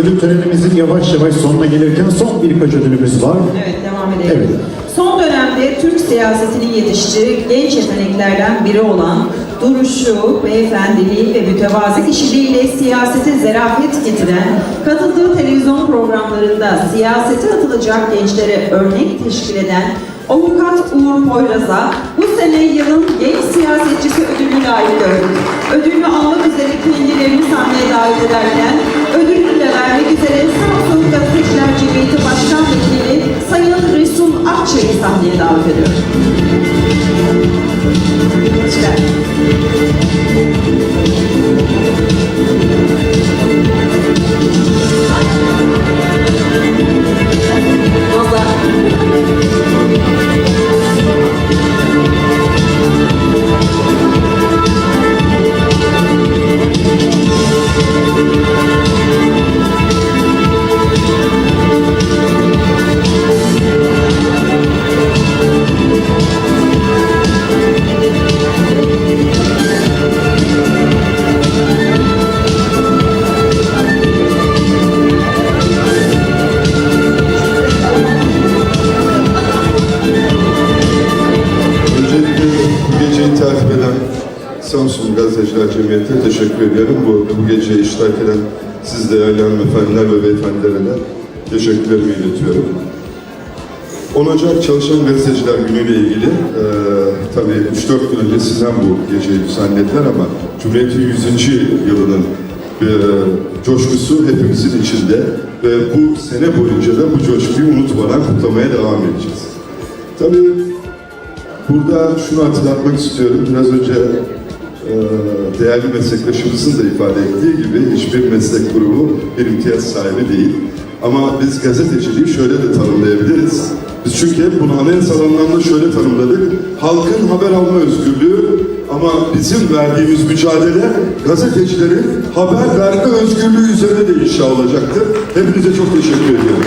ödül törenimizin yavaş yavaş sonuna gelirken son birkaç ödülümüz var. Evet, devam edelim. Evet. Son dönemde Türk siyasetinin yetiştirdiği genç yeteneklerden biri olan duruşu, beyefendiliği ve mütevazi kişiliğiyle siyasete zerafet getiren, katıldığı televizyon programlarında siyasete atılacak gençlere örnek teşkil eden Avukat Uğur Poyraz'a bu sene yılın genç siyasetçisi ödülünü layık gördük. Ödülünü almak üzere kendilerini sahneye davet ederken sahneye davet ediyorum. Hoş eden Samsun Gazeteciler Cemiyeti'ne teşekkür ediyorum. Bu, bu geceye iştirak eden siz değerli hanımefendiler ve beyefendilere de teşekkürlerimi iletiyorum. 10 Ocak Çalışan Gazeteciler Günü ile ilgili e, tabii 3-4 gün önce sizden bu geceyi düzenlediler ama Cumhuriyet'in 100. yılının e, coşkusu hepimizin içinde ve bu sene boyunca da bu coşkuyu unutmadan kutlamaya devam edeceğiz. Tabii Burada şunu hatırlatmak istiyorum. Biraz önce e, değerli meslektaşımızın da ifade ettiği gibi hiçbir meslek grubu bir imtiyaz sahibi değil. Ama biz gazeteciliği şöyle de tanımlayabiliriz. Biz çünkü hep bunu anayasal anlamda şöyle tanımladık. Halkın haber alma özgürlüğü ama bizim verdiğimiz mücadele gazetecilerin haber verme özgürlüğü üzerine de inşa olacaktır. Hepinize çok teşekkür ediyorum.